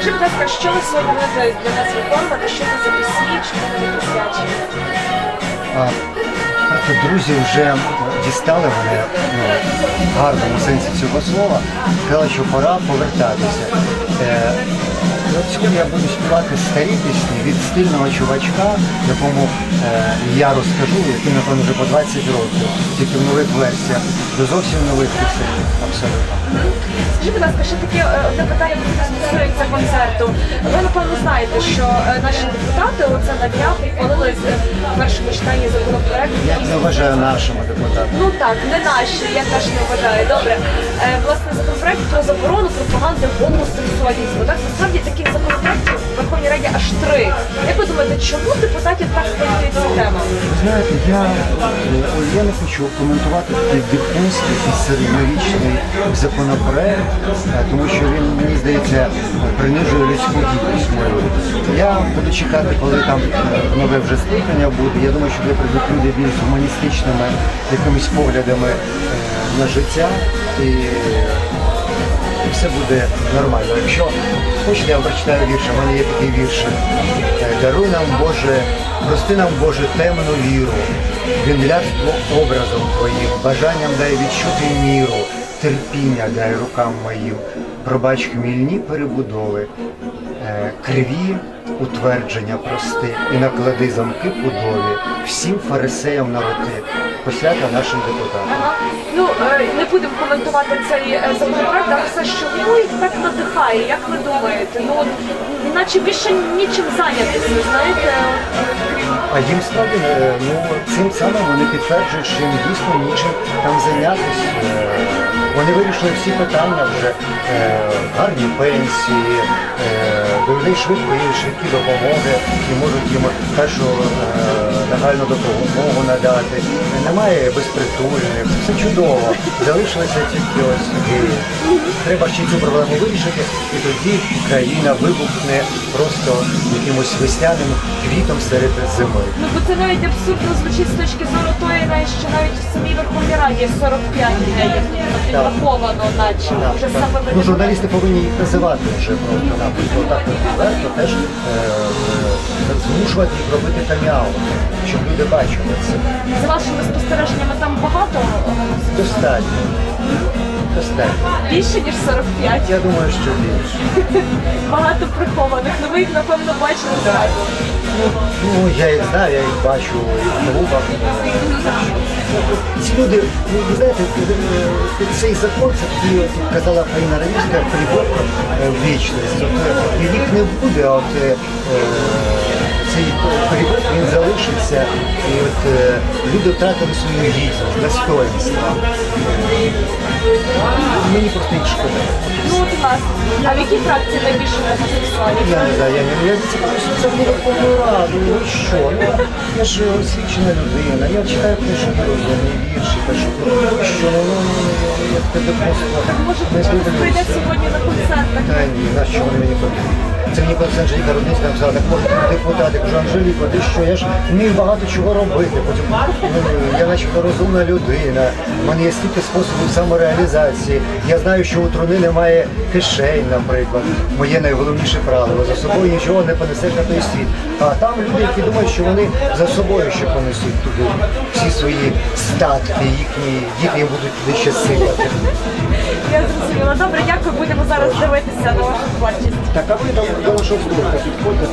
Скажи, будь ласка, що ви сьогодні будете для нас виконувати? Що це за пісні, чому вони присвячені? Друзі вже дістали мене ну, в гарному сенсі цього слова, сказали, що пора повертатися. Е, сьогодні я буду співати старі пісні від стильного чувачка, якому е, я розкажу, який, напевно, вже по 20 років, тільки в нових версіях, до зовсім нових пісень. Абсолютно. Скажи, будь ласка, ще таке е, одне питання, яке стосується концерту. Ви напевно знаєте, що е, наші депутати оце на днях ухвалили в першому читанні законопроект. Я не вважаю нашими депутатами. Ну так, не наші, я теж не вважаю. Добре. Е, власне, законопроект про заборону пропаганди гомосексуалізму. Так, насправді таких законопроектів в Верховній Раді аж три. Як ви думаєте, чому депутатів так хвилює ця тема? Знаєте, я, е, я не хочу коментувати дикунський і середньовічний законопроект, е, тому що він, мені здається, принижує людську гідність мою. Я буду чекати, коли там е, нове вже скликання буде. Я думаю, що де прийдуть люди більш гуманістичними якимись поглядами на життя. І все буде нормально. Якщо хочете, я вам прочитаю вірш, у мене є такий вірш. Е, Даруй нам, Боже, прости нам, Боже, темну віру, Вінлярство образом Твоїм, бажанням дай відчути міру, терпіння дай рукам моїм, пробач хмільні перебудови, е, криві утвердження прости і наклади замки пудові всім фарисеям на роти, посвята нашим депутатам. Ага. Ну е, не будемо коментувати цей е, законопроект, але все, що його їх так надихає, як ви думаєте? Ну от, наче більше нічим зайнятися, знаєте? А їм справді е, ну, цим самим вони підтверджують, що їм дійсно нічим там зайнятися. Е, Вони вирішили всі питання вже е, гарні пенсії, до людей швидкої швидкі допомоги і можуть їм першу нагальну допомогу надати. Немає безпритульних, все чудово. Залишилися тільки ось геї. Треба ще цю проблему вирішити, і тоді країна вибухне просто якимось весняним квітом серед зими. Ну бо це навіть абсурдно звучить з точки зору тої, навіть, що навіть в самій Верховній Раді 45 геїв підраховано, наче Так, вже так. саме Ну, журналісти повинні їх називати вже просто-напросто так відверто, теж е, е, змушувати їх робити кам'яу, щоб люди бачили це. за вашими спостереженнями там багато. Достатньо. більше ніж 45. Я думаю, що більше. Багато прихованих. Ну ви їх напевно бачили зразу. Ну, я їх знаю, я їх бачу в клубах. Ці люди, ну, ви знаєте, е, цей закон, це як казала Фаїна Равівська, приборка в вічність. От, е, їх не буде, а от е, цей прибор, він залишиться, і от е, люди втратили свою гідність, достоинство. Мені просто їх шкода. Ну от у нас. А в якій фракції найбільше? Я не знаю, я не я це в Верховну Раду. Ну і що? Ну я ж освічена людина, я читаю книжки розумні вірші, ну що, ну, ну, Може, хтось прийде сьогодні на концерт? Та ні, на що вони мені потрібні? Це мені коли Анжеліка Рудницька написала, так може депутат, я кажу, Анжеліка, ти що, я ж вмію багато чого робити. Потім ну, я начебто розумна людина, в мене є стільки способів самореалізації. Я знаю, що у труни немає кишень, наприклад. Моє найголовніше правило. За собою нічого не понесеш на той світ. А там люди, які думають, що вони за собою ще понесуть туди всі свої статки, їхні діти будуть туди ще сипати. Я зрозуміла. Добре, дякую. Будемо зараз дивитися на вашу творчість. Так, а ви до нашого підходьте там.